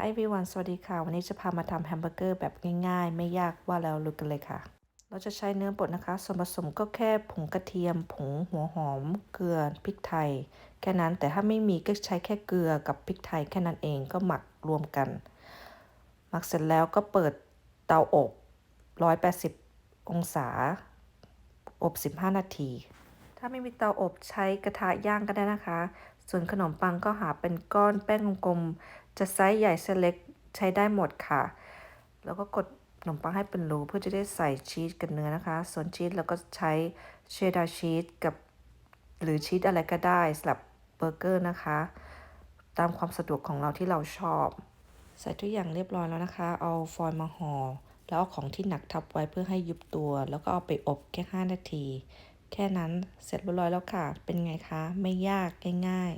Hi everyone สวัสดีค่ะ วันนี้จะพามาทำแฮมเบอร์เกอร์แบบง่ายๆ ไม่ยากว่าแล้วลุยกันเลยค่ะ เราจะใช้เนื้อบดนะคะ ส่วนผสมก็แค่ผงกระเทียม ผงหัวหอม เกลือ พริกไทย แค่นั้นแต่ถ้าไม่มีก็ใช้แค่เกลือกับพริกไทยแค่นั้นเองก็หมักรวมกัน หมักเสร็จแล้วก็เปิดเตาอบ 180 องศา อบ 15 นาที ถ้าไม่มีเตาอบใช้กระทะย่างก็ได้นะคะ ส่วนขนมปังก็หาเป็นก้อนแป้งกลมๆจะไซส์ใหญ่ไซส์เล็กใช้ได้หมดค่ะ แล้วก็กดขนมปังให้เป็นรูเพื่อจะได้ใส่ชีสกับเนื้อนะคะ ส่วนชีสเราก็ใช้เชดดาร์ชีสกับหรือชีสอะไรก็ได้สำหรับเบอร์เกอร์นะคะ ตามความสะดวกของเราที่เราชอบ ใส่ทุกอย่างเรียบร้อยแล้วนะคะ เอาฟอยล์มาห่อแล้วเอาของที่หนักทับไว้เพื่อให้ยุบตัว แล้วก็เอาไปอบแค่ 5 นาที แค่นั้นเสร็จเรียบร้อยแล้วค่ะ เป็นไงคะ ไม่ยากง่าย